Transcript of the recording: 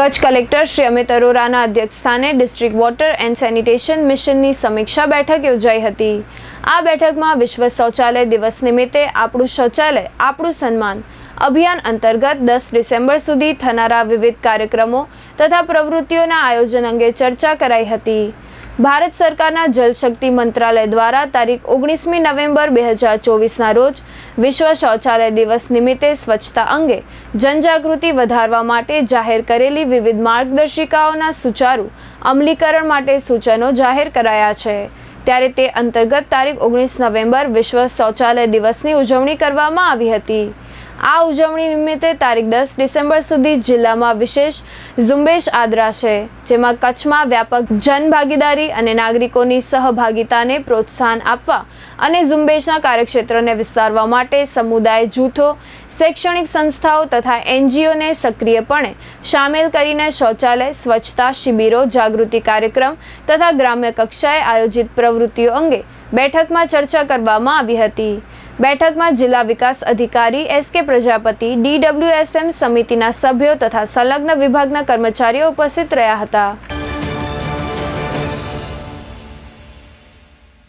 Kutch collector Shri Amit અરોરાના અધ્યક્ષસ્થાને district water and sanitation મિશનની સમીક્ષા બેઠક યોજાઈ હતી. આ બેઠકમાં વિશ્વ શૌચાલય દિવસ નિમિત્તે આપણું શૌચાલય, આપણું સન્માન અભિયાન અંતર્ગત દસ ડિસેમ્બર સુધી થનારા વિવિધ કાર્યક્રમો તથા પ્રવૃત્તિઓના આયોજન અંગે ચર્ચા કરાઈ હતી. ભારત સરકારના જલશક્તિ મંત્રાલય દ્વારા તારીખ ઓગણીસમી નવેમ્બર બે હજાર ચોવીસના રોજ વિશ્વ શૌચાલય દિવસ નિમિત્તે સ્વચ્છતા અંગે જનજાગૃતિ વધારવા માટે જાહેર કરેલી વિવિધ માર્ગદર્શિકાઓના સુચારુ અમલીકરણ માટે સૂચનો જાહેર કરાયા છે. ત્યારે તે અંતર્ગત તારીખ ઓગણીસ નવેમ્બર વિશ્વ શૌચાલય દિવસની ઉજવણી કરવામાં આવી હતી. આ ઉજવણી નિમિત્તે તારીખ દસ ડિસેમ્બર સુધી જિલ્લામાં વિશેષ ઝુંબેશ આદરાશે, જેમાં કચ્છમાં વ્યાપક જનભાગીદારી અને નાગરિકોની સહભાગિતાને પ્રોત્સાહન આપવા અને ઝુંબેશના કાર્યક્ષેત્રને વિસ્તારવા માટે સમુદાય જૂથો, શૈક્ષણિક સંસ્થાઓ તથા એનજીઓને સક્રિયપણે સામેલ કરીને શૌચાલય, સ્વચ્છતા શિબિરો, જાગૃતિ કાર્યક્રમ તથા ગ્રામ્ય કક્ષાએ આયોજિત પ્રવૃત્તિઓ અંગે બેઠકમાં ચર્ચા કરવામાં આવી હતી. બેઠકમાં જિલ્લા વિકાસ અધિકારી એસ કે પ્રજાપતિ ડીડબ્લ્યુએસએમ સમિતિના સભ્યો તથા સંલગ્ન વિભાગના કર્મચારીઓ ઉપસ્થિત રહ્યા હતા.